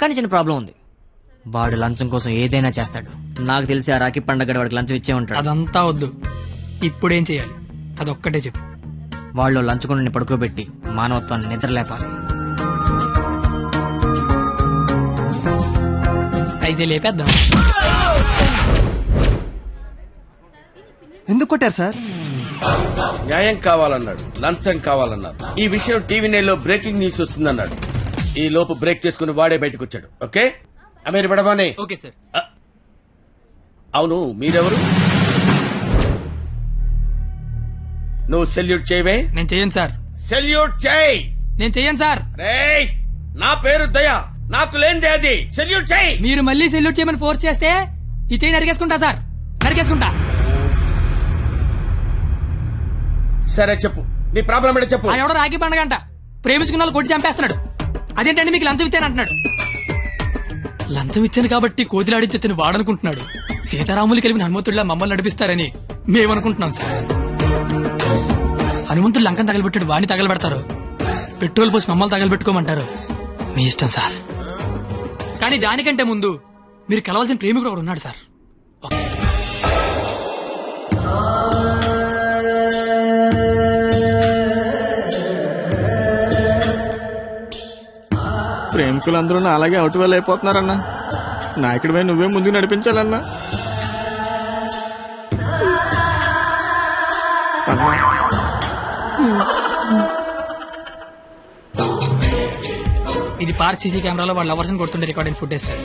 కానీ చిన్న ప్రాబ్లం ఉంది. వాడు లంచం కోసం ఏదైనా చేస్తాడు. నాకు తెలిసి ఆ రాఖీ పండగ వాడికి లంచం ఇచ్చే ఉంటాడు. అదంతా వద్దు. ఇప్పుడేం చేయాలి? అదొక్కటే చెప్పు. వాళ్ళు లంచుకొని పడుకోబెట్టి మానవత్వాన్ని నిద్రలేపాలి. అయితే లేపేద్దాం. ఎందుకు కొట్టారు సార్? న్యాయం కావాలన్నాడు లంచం కావాలన్నాడు. ఈ విషయం టీవీ నైన్లో బ్రేకింగ్ న్యూస్ వస్తుందన్నాడు. ఈ లోపు బ్రేక్ చేసుకుని వాడే బయటకు వచ్చాడు ఓకే? అమీర్ బడబానే ఓకే సార్. అవును మీరెవరు? నువ్వు సెల్యూట్ చేయవే? నేను చెయ్యను సార్. సెల్యూట్ చేయి! నేను చెయ్యను సార్. రేయ్! నా పేరు దయా. నాకు లేనిదే అది. సెల్యూట్ చేయి! మీరు మళ్ళీ సెల్యూట్ చేయమని ఫోర్స్ చేస్తే ఈ చేయి నరికేసుకుంటా సార్. నరికేసుకుంటా. సరే చెప్పు. నీ ప్రాబ్లం ఏంటో చెప్పు. ఆ ఎవడో రాఖీ పండగ అంట. ప్రేమించుకున్న వాళ్ళు కొట్టి చంపేస్తున్నాడు. అదేంటండి మీకు లంచం ఇచ్చాను అంటున్నాడు. లంచం ఇచ్చాను కాబట్టి కోతిలాడించని వాడనుకుంటున్నాడు. సీతారాములు కలిపిన హనుమంతుడిలా మమ్మల్ని నడిపిస్తారని మేమనుకుంటున్నాం సార్. హనుమంతుడు లంకం తగలబెట్టాడు వాడిని తగలబెడతారు. పెట్రోల్ పోసి మమ్మల్ని తగలబెట్టుకోమంటారు. మీ ఇష్టం సార్. కానీ దానికంటే ముందు మీరు కలవాల్సిన ప్రేమికుడు ఒకడు ఉన్నాడు సార్. ప్రేమికులందరూ అలాగే అవుట్ వెళ్ళి అయిపోతున్నారన్నా. నాయకుడిపై నువ్వే ముందుకు నడిపించాలన్నా. ఇది పార్క్ సీసీ కెమెరాలో వాళ్ళు లవర్స్ని కొడుతుండే రికార్డింగ్ ఫుటేజ్ సార్.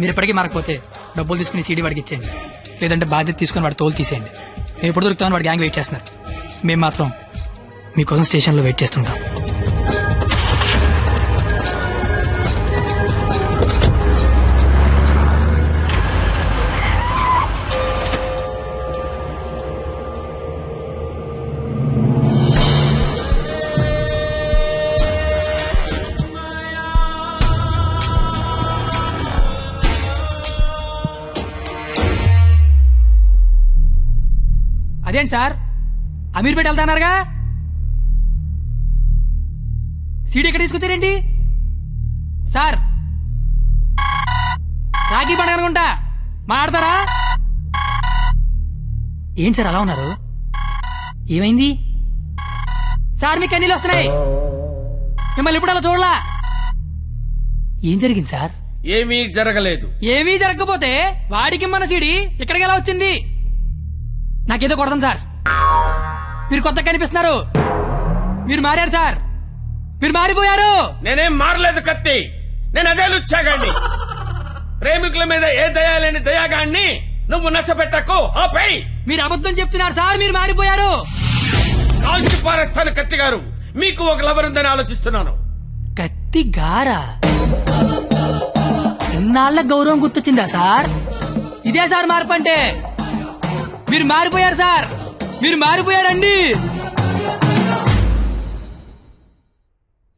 మీరు ఇప్పటికీ మారకపోతే డబ్బులు తీసుకుని సీడీ వాడికి ఇచ్చేయండి. లేదంటే బాధ్యత తీసుకుని వాడి తోలు తీసేయండి. నేను ఎప్పుడు దొరుకుతామని వాడి గ్యాంగ్ వెయిట్ చేస్తున్నారు. మేము మాత్రం మీకోసం స్టేషన్లో వెయిట్ చేస్తుంటాం. అదేంటి సార్? అమీర్పేట వెళ్తానారుగా? సీడీ ఎక్కడ తీసుకొచ్చారేంటి? సార్! రాఖీ పండుగ అనుకుంటా. మాట్లాడతారా? ఏంటి సార్ అలా ఉన్నారు? ఏమైంది? సార్ మీకు కన్నీళ్ళు వస్తున్నాయి? మిమ్మల్ని ఇప్పుడు అలా చూడలా? ఏం జరిగింది సార్? ఏమీ జరగలేదు. ఏమీ జరగకపోతే వాడికి మన సీడీ ఇక్కడికి ఎలా వచ్చింది? నాకేదో కొడదాం సార్. మీరు కొత్తగా కనిపిస్తున్నారు. మీరు మారారు సార్. మీరు మారిపోయారు. నేనేం మారలేదు కత్తి. నేను అదే లుచ్చాగాన్ని. ప్రేమికుల మీద ఏ దయా లేని దయాగాన్ని నువ్వు నశపెట్టకు ఆపై మీరు అబద్ధం చెప్తున్నారు సార్ మీరు మారిపోయారు. కాల్చి పారేస్తాను కత్తి గారు. మీకు ఒక లవర్ ఉందని ఆలోచిస్తున్నాను. కత్తి గారా? ఇన్నాళ్ళ గౌరవం గుర్తొచ్చిందా సార్? ఇదే సార్ మార్పు అంటే. మీరు మారిపోయారు సార్. మీరు మారిపోయారండి.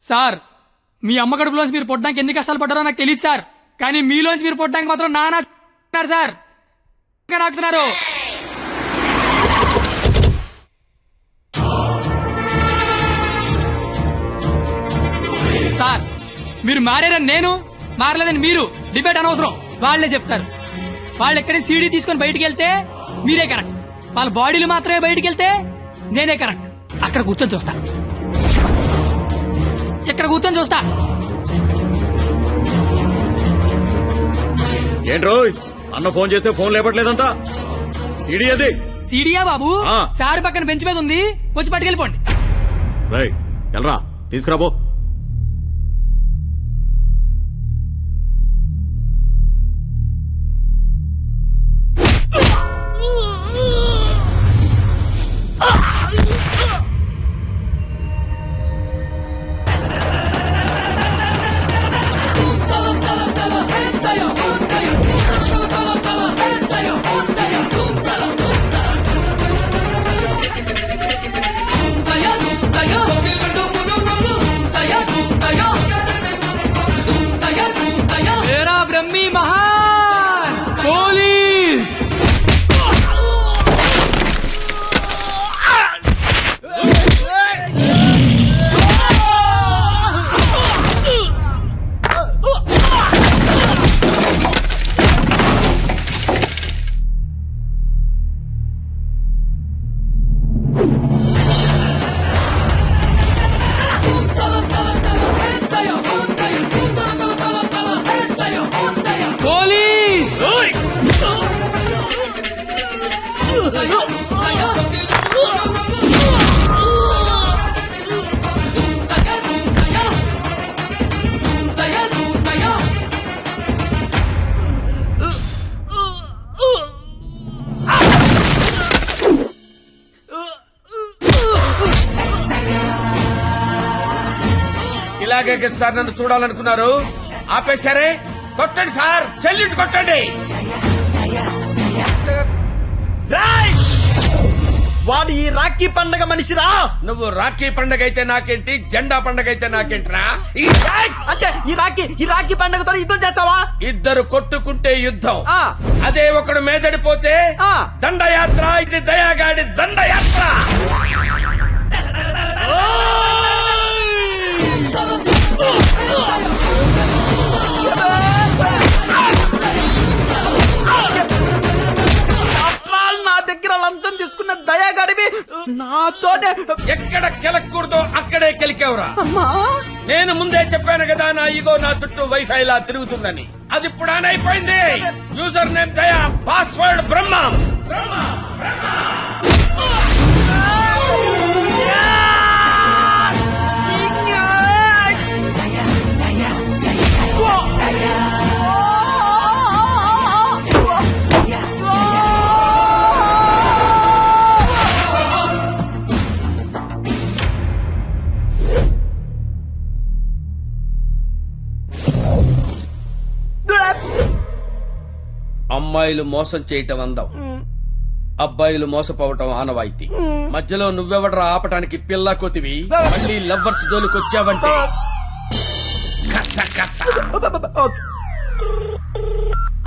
సార్ మీ అమ్మ కడుపులోంచి మీరు పొట్టడానికి ఎన్ని కష్టాలు పడ్డారో నాకు తెలియదు సార్. కానీ మీలోంచి మీరు పొట్టడానికి మాత్రం నానా సార్. ఇంకా నాకుతున్నారు. సార్ మీరు మారారని నేను మారలేదని మీరు డిబేట్ అనవసరం. వాళ్ళే చెప్తారు. వాళ్ళు ఎక్కడైనా సీడీ తీసుకొని బయటికి వెళ్తే మీరే కరెక్ట్. వాళ్ళ బాడీలు మాత్రమే బయటికి వెళ్తే నేనే కరెక్ట్. అక్కడ కూర్చొని చూస్తా. ఇక్కడ కూర్చొని చూస్తా. ఏంట్రోయ్ అన్న ఫోన్ చేస్తే ఫోన్ లేపట్లేదంట? సిడి అది. సీడీయా బాబు? ఆ. సార్ పక్కన బెంచ్ మీద ఉంది. వచ్చి పట్టుకెళ్ళిపోండి. రై ఎల్రా తీసుకురాబో కదా సార్ నన్ను చూడాలనుకున్నారు. ఆపేశారే? కొట్టండి సార్. సెల్యూట్ కొట్టండి. వాడు ఈ రాఖీ పండగ మనిషిరా? నువ్వు రాఖీ పండగ అయితే నాకేంటి? జెండా పండగ అయితే నాకేంట్రా? ఈ! అంటే ఈ రాఖీ ఈ రాఖీ పండగతో యుద్ధం చేస్తావా? ఇద్దరు కొట్టుకుంటే యుద్ధం. ఆ. అదే ఒకడు మేదడిపోతే ఆ. దండయాత్ర ఇది దయాగాడి దండయాత్ర. లంచం తీసుకున్న దయాగాడివి నాతోనే ఎక్కడ కెలకూడదో అక్కడే కెలికేవరా. నేను ముందే చెప్పాను కదా నా ఈగో నా చుట్టూ వైఫై లా తిరుగుతుందని. అది ఇప్పుడు ఆన్ అయిపోయింది user name Daya password Brahma. అమ్మాయిలు మోసం చేయటం అందం. అబ్బాయిలు మోసపోవటం ఆనవాయితీ. మధ్యలో నువ్వెవడరా ఆపటానికి పిల్ల కొతివి? మళ్ళీ లవ్వర్స్ దోలుకొచ్చావంటే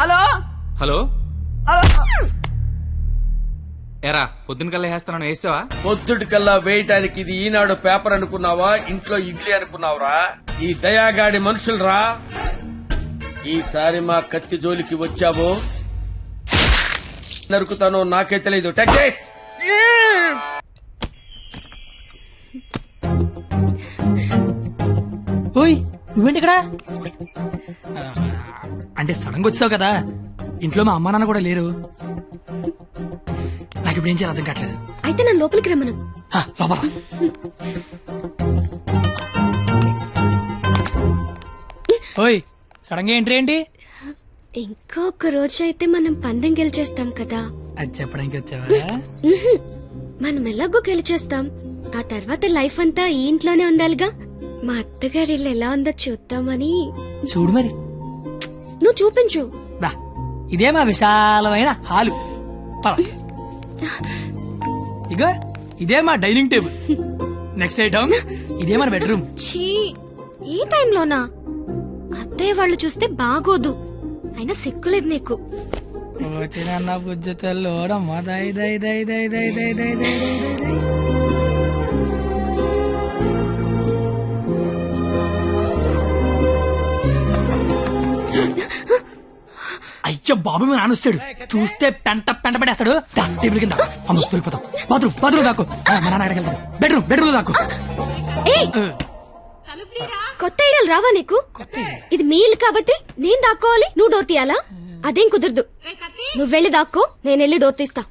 హలో? హలో? ఎరా పొద్దున కల్లా వేస్తాను వేసావా? పొద్దుటి కల్లా వేయటానికి ఇది ఈనాడు పేపర్ అనుకున్నావా? ఇంట్లో ఇడ్లీ అనుకున్నావురా? ఈ దయాగాడి మనుషులరా? ఈసారి మా కత్తి జోలికి వచ్చావో? నరుకుతానో నాకే తెలియదు టెక్కేస్ ఓయ్ నువ్వేంటి ఇక్కడ? అంటే సడన్గా వచ్చావు కదా. ఇంట్లో మా అమ్మా నాన్న కూడా లేరు. నాకు ఇప్పుడు ఏం చేయాలి అర్థం కావట్లేదు. అయితే నన్ను లోపలికి రమ్మను. లోపల. ఓయ్ సడన్గా ఎంట్రీ ఏంటి? ఇంకొక రోజు అయితే మనం పందెం గెలిచేస్తాం కదా. అది చెప్పడానికి వచ్చావా. మనం ఎలాగో గెలిచేస్తాం. ఆ తర్వాత లైఫ్ అంతా ఈ ఇంట్లోనే ఉండాలిగా. మా అత్తగారి ఇల్లు ఎలా ఉందో చూద్దామని. చూడు మరి. నువ్వు చూపించు. రా. ఇదే మా విశాలమైన హాలు. పద. ఇగో ఇదే మా డైనింగ్ టేబుల్. నెక్స్ట్ ఐటమ్ ఇదే మన బెడ్రూమ్. ఛీ ఈ టైంలోనా? అత్తయ్య వాళ్ళు చూస్తే బాగోదు. అయినా సిగ్గులేదు నీకు వచ్చిన బుజ్జ తెల్లోడమ్మ దై దై దై దై దై దై దై దై దై దై దై. అయ్యో బాబు మీ నాన్న వస్తాడు చూస్తే పెంట పెంట పడేస్తాడు టేబుల్ కింద అమ్మ దొరికిపోతాం బాత్రూమ్ బాత్రూమ్ దాకు మా నాన్న అడగలుగుతాడు బెడ్రూమ్ బెడ్రూమ్ దాకు కొత్త ఐడియాలు రావా నీకు? ఇది మీ ఇల్లు కాబట్టి నేను దాక్కోవాలి నువ్వు డోర్ తీయాలా? అదేం కుదరదు. నువ్వు వెళ్ళి దాక్కో నేను వెళ్ళి డోర్ తీస్తా.